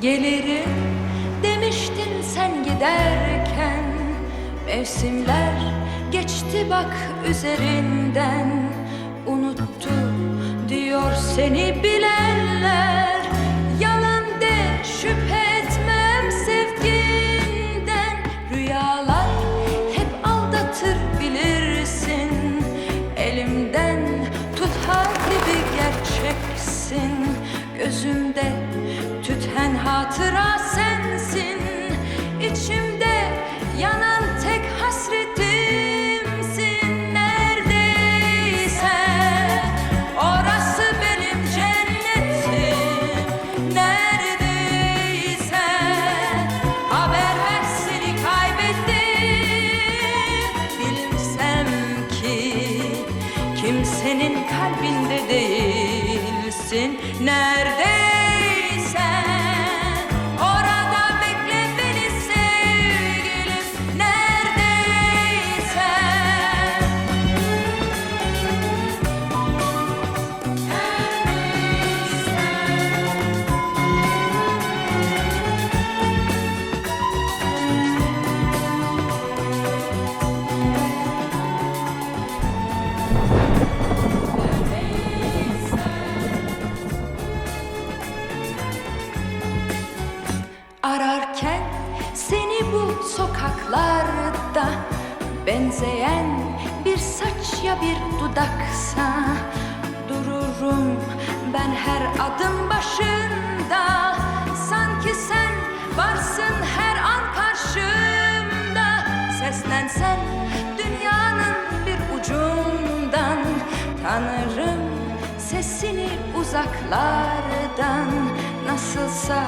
Gelirim. Demiştin sen giderken Mevsimler geçti bak üzerinden. Unuttu diyor seni bilenler. Yalan de şüphe etmem sevginden. Rüyalar hep aldatır bilirsin. Elimden tut bir gerçeksin. Gözümde tüten hatıra sensin. İçimde yanan tek hasretimsin. Neredeysen orası benim cennetim. Neredeysen haber ver seni kaybettim. Bilsem ki kimsenin kalbinde değilsin. Neredeysen Ararken seni bu sokaklarda Benzeyen bir saç ya bir dudaksa Dururum ben her adım başında. Sanki sen varsın her an karşımda. Seslensen dünyanın bir ucundan Tanırım sesini uzaklardan. Nasılsa